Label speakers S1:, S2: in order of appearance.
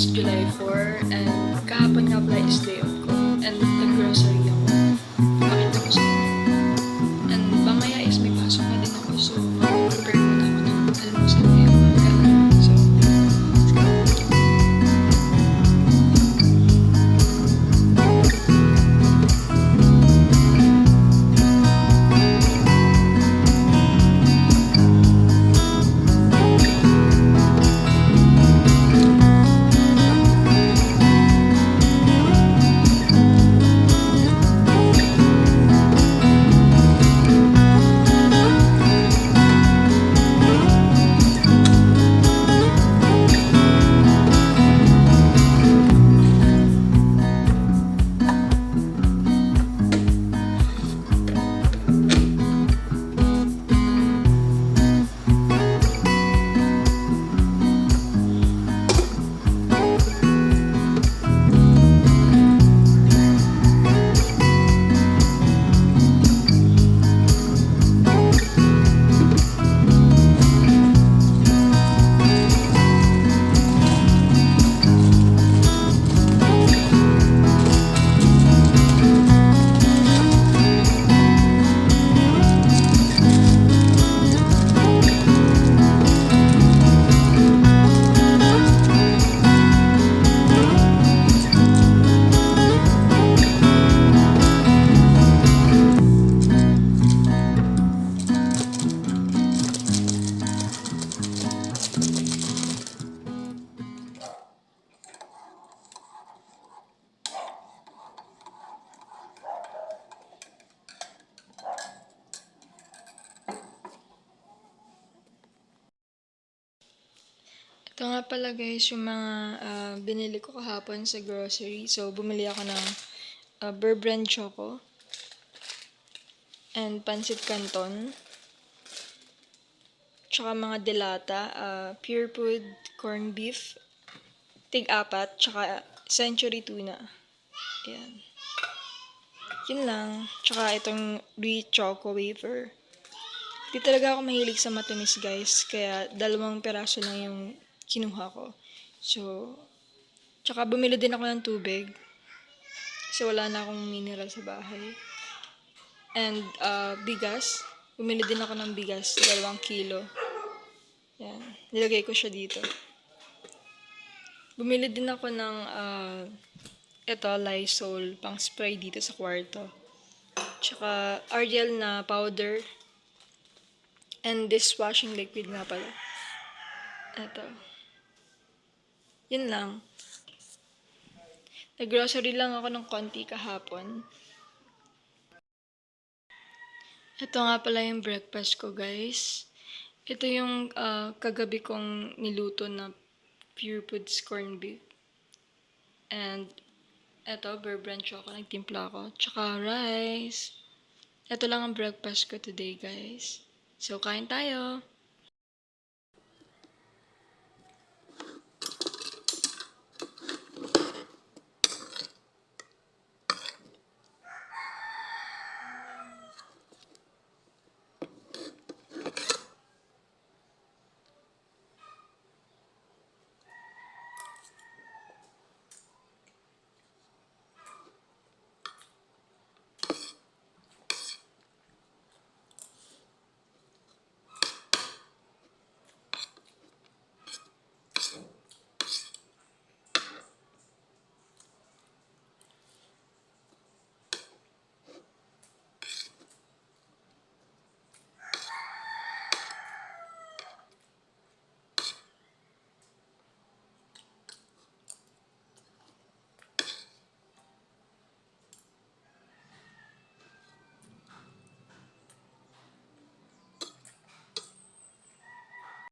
S1: is July 4 and kahapon nga pala is day Ito nga pala guys yung mga ah, binili ko kahapon sa grocery. So, bumili ako ng uh, Burr Brand Choco and Pancit Canton. Tsaka mga delata, ah, Pure Food Corn Beef, Tig-apat, tsaka Century Tuna. Ayan. Yun lang. Tsaka itong Rich Choco Wafer. Di talaga ako mahilig sa matamis guys, kaya dalawang peraso lang yung kinuha ko. So, tsaka bumili din ako ng tubig. Kasi wala na akong mineral sa bahay. And uh, bigas. Bumili din ako ng bigas, dalawang kilo. Yan. Nilagay ko siya dito. Bumili din ako ng uh, ito, Lysol, pang spray dito sa kwarto. Tsaka Ariel na powder. And dishwashing liquid nga pala. Ito. Yun lang. Nag-grocery lang ako ng konti kahapon. Ito nga pala yung breakfast ko, guys. Ito yung ah, kagabi kong niluto na Pure Foods corned beef. And ito, Burr Brand Choco, nagtimpla ako. Tsaka rice. Ito lang ang breakfast ko today, guys. So, kain tayo.